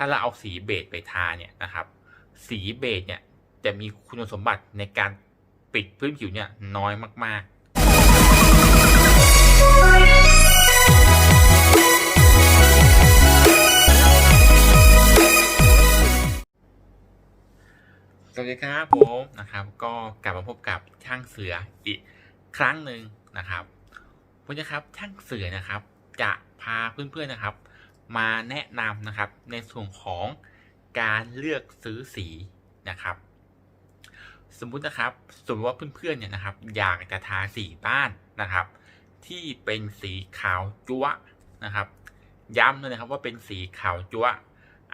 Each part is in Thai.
ถ้าเราเอาสีเบจไปทาเนี่ยนะครับ สีเบจเนี่ยจะมีคุณสมบัติในการปิดพื้นผิวเนี่ยน้อยมาก ๆสวัสดีครับผมนะครับ ก็กลับมาพบกับช่างเสืออีกครั้งหนึ่งนะครับวันนี้ครับช่างเสือนะครับ จะพาเพื่อนๆนะครับ มาแนะนำนะครับในส่วนของการเลือกซื้อสีนะครับ สมมุตินะครับสมมติว่าเพื่อนๆเนี่ยนะครับ อยากจะทาสีบ้านนะครับ ที่เป็นสีขาวจั๊วนะครับ ย้ำเลยนะครับว่าเป็นสีขาวจั๊ว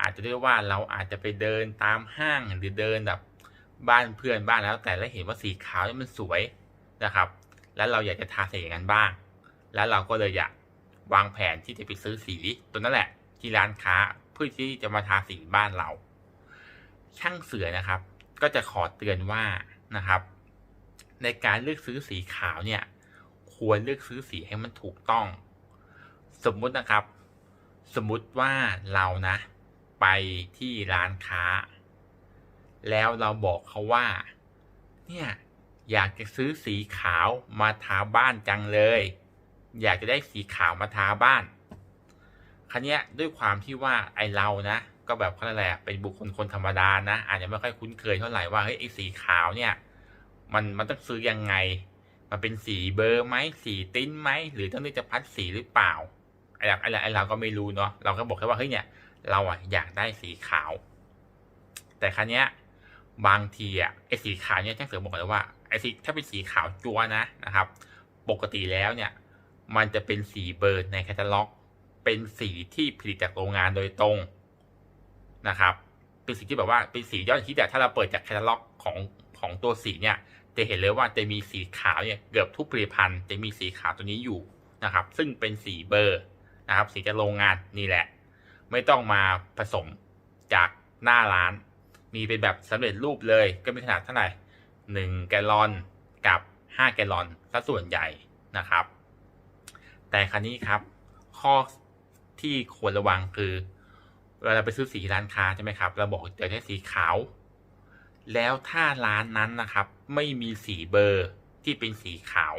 อาจจะเรียว่าเราอาจจะไปเดินตามห้างหรือเดินแบบบ้านเพื่อนบ้านแล้ว แต่แล้วเห็นว่าสีขาวนี่มันสวยนะครับ แล้วเราอยากจะทาสีอย่างนั้นบ้าง แล้วเราก็เลยอยาก วางแผนที่จะไปซื้อสีตัวนั่นแหละ ที่ร้านค้าเพื่อที่จะมาทาสีบ้านเรา ช่างเสือนะครับ ก็จะขอเตือนว่านะครับ ในการเลือกซื้อสีขาวเนี่ย ควรเลือกซื้อสีให้มันถูกต้อง สมมุตินะครับ สมมุติว่าเรานะ ไปที่ร้านค้า แล้วเราบอกเขาว่า เนี่ยอยากจะซื้อสีขาวมาทาบ้านจังเลย อยากจะได้สีขาวมาทาบ้านครั้นี้ด้วยความที่ว่าไอเรานะก็แบบเขาเรียกอะไรอะเป็นบุคคลคนธรรมดานะอาจจะไม่ค่อยคุ้นเคยเท่าไหร่ว่าเฮ้ยไอสีขาวเนี่ย มันมันต้องซื้อยังไง มันเป็นสีเบอร์ไหมสีติ้นไหมหรือต้องเลือกจะพัดสีหรือเปล่าไอเราไอเราไอเราก็ไม่รู้เนาะเราก็บอกแค่ว่าเฮ้ยเนี่ยเราอะอยากได้สีขาว แต่ครั้นี้บางทีอะไอสีขาวเนี่ยช่างเสือบอกเลยว่าไอสีถ้าเป็นสีขาวจัวนะนะครับ ปกติแล้วเนี่ย มันจะเป็นสีเบอร์ในแคตตาล็อก เป็นสีที่ผลิตจากโรงงานโดยตรงนะครับ เป็นสีที่แบบว่าเป็นสียอดฮิตแต่ถ้าเราเปิดจากแคตตาล็อกของของตัวสีเนี่ยจะเห็นเลยว่าจะมีสีขาวเนี่ยเกือบทุกผลิตภัณฑ์จะมีสีขาวตัวนี้อยู่นะครับ ซึ่งเป็นสีเบอร์นะครับ สีจากโรงงานนี่แหละ ไม่ต้องมาผสมจากหน้าร้าน มีเป็นแบบสำเร็จรูปเลยก็มีขนาดเท่าไหร่หนึ่งแกลลอนกับห้าแกลลอนซะส่วนใหญ่นะครับ แต่ครั้นี้ครับ ข้อที่ควรระวังคือเวลาไปซื้อสีร้านค้าใช่ไหมครับเราบอกจะได้สีขาว แล้วถ้าร้านนั้นนะครับ ไม่มีสีเบอร์ที่เป็นสีขาว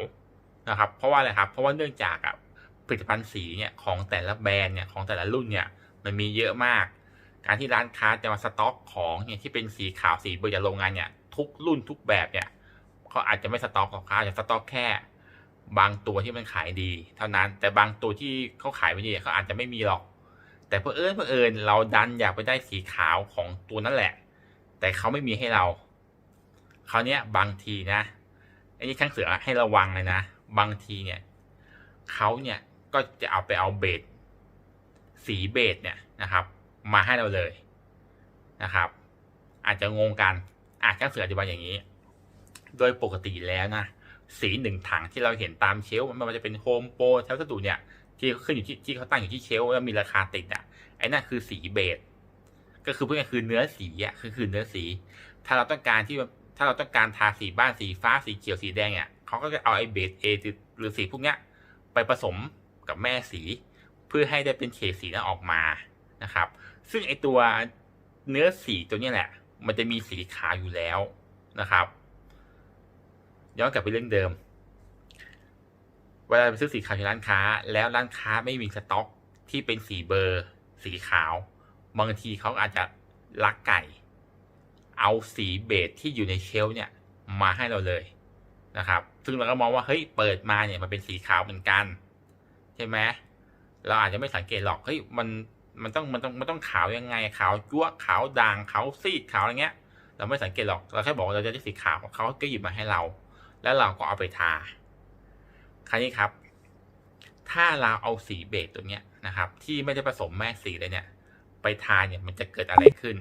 นะครับ เพราะว่าอะไรครับ เพราะว่าเนื่องจากอะผลิตภัณฑ์สีเนี่ยของแต่ละแบรนด์เนี่ยของแต่ละรุ่นเนี่ยมันมีเยอะมาก การที่ร้านค้าจะมาสต็อกของเนี่ยที่เป็นสีขาวสีเบอร์จากโรงงานเนี่ยทุกรุ่นทุกแบบเนี่ยเขาอาจจะไม่สต็อกหรอกครับอาจจะสต็อกแค่ บางตัวที่มันขายดี เท่านั้น แต่บางตัวที่เขาขายไม่ดีเขาอาจจะไม่มีหรอก แต่เพื่อเอิญเพื่อเอิญเราดันอยากไปได้สีขาวของตัวนั่นแหละ แต่เขาไม่มีให้เราคราวเนี้ยบางทีนะอันนี้ข้างเสือให้ระวังเลยนะ บางทีเนี่ยเขาเนี่ยก็จะเอาไปเอาเบสสีเบสเนี่ยนะครับ มาให้เราเลยนะครับ อาจจะงงกันอาจข้างเสืออธิบายอย่างนี้ โดยปกติแล้วนะ สีหนึ่งถังที่เราเห็นตามเชลม่ว่าจะเป็นโฮมโปรเทลสตูเนี่ยที่ขึ้นอยู่ที่ที่เขาตั้งอยู่ที่เชลแล้วมีราคาติดอะไอ้นั่นคือสีเบสก็คือพูดง่ายๆคือเนื้อสีอะคือคือเนื้อสี ถ้าเราต้องการที่ถ้าเราต้องการทาสีบ้านสีฟ้าสีเขียวสีแดงเนี่ยเขาก็จะเอาไอ้เบสเอหรือสีพวกเนี้ยไปผสมกับแม่สี เพื่อให้ได้เป็นเฉดสีนั้นออกมานะครับ ซึ่งไอตัวเนื้อสีตัวนี้แหละ มันจะมีสีขาวอยู่แล้วนะครับ ย้อนกลับไปเรื่องเดิม เวลาไปซื้อสีขาวที่ร้านค้า แล้วร้านค้าไม่มีสต็อกที่เป็นสีเบอร์ สีขาว บางทีเขาอาจจะลักไก่ เอาสีเบสที่อยู่ในเชลฟ์เนี่ยมาให้เราเลยนะครับ ซึ่งเราก็มองว่าเฮ้ยเปิดมาเนี่ยมันเป็นสีขาวเหมือนกัน ใช่ไหมเราอาจจะไม่สังเกตหรอกเฮ้ยมันมันต้องมันต้องมันต้องขาวยังไงขาวจั๊วขาวด่างขาวซีดขาวอะไรเงี้ย เราไม่สังเกตหรอกเราแค่บอกเราจะได้สีขาวเขาก็หยิบมาให้เรา แล้วเราก็เอาไปทา คราวนี้ครับ ถ้าเราเอาสีเบสตัวเนี้ยนะครับ ที่ไม่ได้ผสมแม่สีเลยเนี่ย ไปทาเนี่ยมันจะเกิดอะไรขึ้น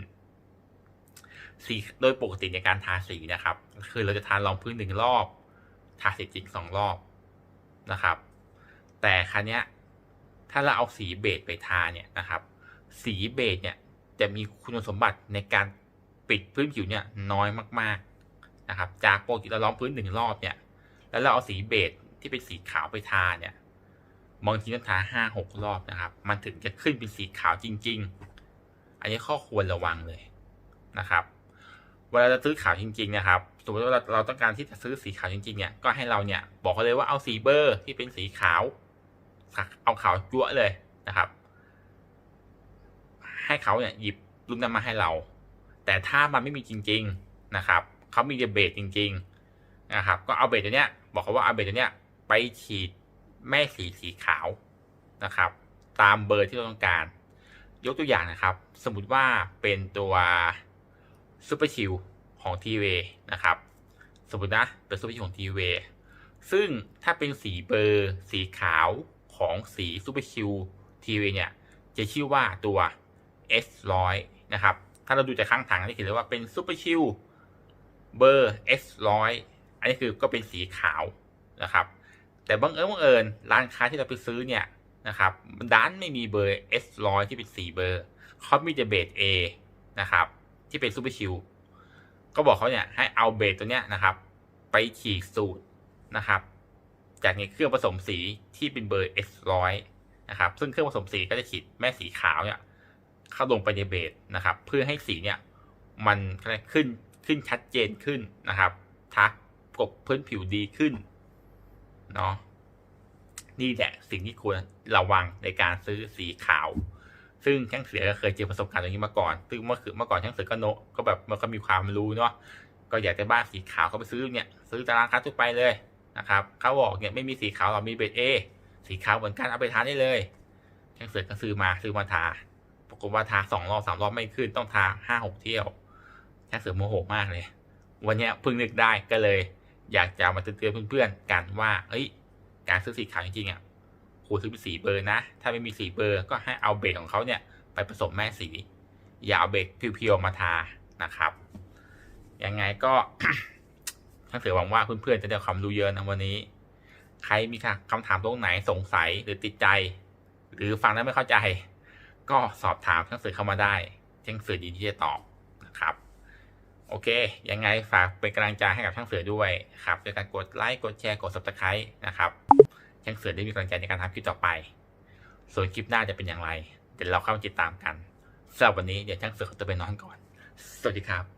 สีโดยปกติในการทาสีนะครับ คือเราจะทารองพื้นหนึ่งรอบ ทาสีจริงสองรอบนะครับ แต่ครั้นี้ยถ้าเราเอาสีเบสไปทาเนี่ยนะครับ สีเบสเนี่ยจะมีคุณสมบัติในการปิดพื้นผิวเนี่ยน้อยมากๆ นะครับ จากปกติเราล้อมพื้นหนึ่งรอบเนี่ย แล้วเราเอาสีเบสที่เป็นสีขาวไปทาเนี่ยบางทีต้องทาห้าหกรอบนะครับ มันถึงจะขึ้นเป็นสีขาวจริง ๆ อันนี้ข้อควรระวังเลยนะครับ เวลาจะซื้อขาวจริง ๆ นะครับ สมมติว่าเราเราต้องการที่จะซื้อสีขาวจริง ๆ เนี่ย ก็ให้เราเนี่ยบอกเขาเลยว่าเอาสีเบอร์ที่เป็นสีขาว เอาขาวจั๊วเลยนะครับ ให้เขาเนี่ยหยิบรุ่นนั้นมาให้เรา แต่ถ้ามันไม่มีจริง ๆนะครับ เขามีเบสจริงๆนะครับ ก็เอาเบสตัวเนี้ย บอกเขาว่าเอาเบสตัวเนี้ยไปฉีดแม่สีสีขาวนะครับ ตามเบอร์ที่เราต้องการ ยกตัวอย่างนะครับ สมมติว่าเป็นตัวซูเปอร์ชิลของทีเวนะครับ สมมตินะเป็นซูเปอร์ชิลของทีเวซึ่งถ้าเป็นสีเบอร์สีขาวของสีซูเปอร์ชิลทีเวเนี่ย จะชื่อว่าตัว S100 นะครับ ถ้าเราดูจากข้างถังจะเห็นเลยว่าเป็นซูเปอร์ชิล เบอร์ S100 อันนี้คือก็เป็นสีขาวนะครับ แต่บังเอิญบังเอิญร้านค้าที่เราไปซื้อเนี่ยนะครับด้านไม่มีเบอร์ S100 ที่เป็นสีเบอร์เขามีแต่เบส A นะครับที่เป็นซูเปอร์ชิลก็บอกเขาเนี่ยให้เอาเบสตัวเนี้ยนะครับ ไปฉีกสูตรนะครับ จากในเครื่องผสมสีที่เป็นเบอร์ S100 นะครับ ซึ่งเครื่องผสมสีก็จะฉีดแม่สีขาวเนี่ยเข้าลงไปในเบสนะครับ เพื่อให้สีเนี่ยมันขึ้น ขึ้นชัดเจนขึ้นนะครับทักกบพื้นผิวดีขึ้นเนาะนี่แหละสิ่งที่ควรระวังในการซื้อสีขาว ซึ่งช่างเสือก็เคยเจอประสบการณ์ตรงนี้มาก่อน ซึ่งเมื่อคือเมื่อก่อนช่างเสือก็โนะก็แบบมันก็มีความรู้เนาะก็อยากจะบ้านสีขาวก็ไปซื้อเนี่ยซื้อตารางค้าทั่วไปเลยนะครับเขาบอกเนี่ยไม่มีสีขาวหรอกมีเบสเอสีขาวเหมือนกันเอาไปทาได้เลยช่างเสือก็ซื้อมาซื้อมาทาปรากฏว่าทาสองรอบสามรอบไม่ขึ้นต้องทาห้าหกเที่ยว ช่างเสือโมโหมากเลย วันนี้เพิ่งนึกได้ก็เลย อยากจะมาเตือนเพื่อนๆกันว่า เอ้ย การซื้อสีขาวจริงๆอะควรซื้อเป็นสีเบอร์นะ ถ้าไม่มีสีเบอร์ก็ให้เอาเบสของเขาเนี่ยไปผสมแม่สี อย่าเอาเบสเพียวๆมาทานะครับ ยังไงก็ช่างเสือหวังว่าเพื่อนๆจะได้ความรู้เยอะนะวันนี้ ใครมีคำถามตรงไหนสงสัยหรือติดใจ หรือฟังแล้วไม่เข้าใจ ก็สอบถามช่างเสือเข้ามาได้ช่างเสือยินดีที่จะตอบ โอเค ยังไงฝากเป็นกำลังใจให้กับช่างเสือด้วยครับโดยการกดไลค์ กดแชร์ กด subscribe นะครับ ช่างเสือได้มีกำลังใจในการทำคลิปต่อไป ส่วนคลิปหน้าจะเป็นอย่างไร เดี๋ยวเราเข้ามาติดตามกันสำหรับวันนี้เดี๋ยวช่างเสือเขาจะไปนอนก่อน สวัสดีครับ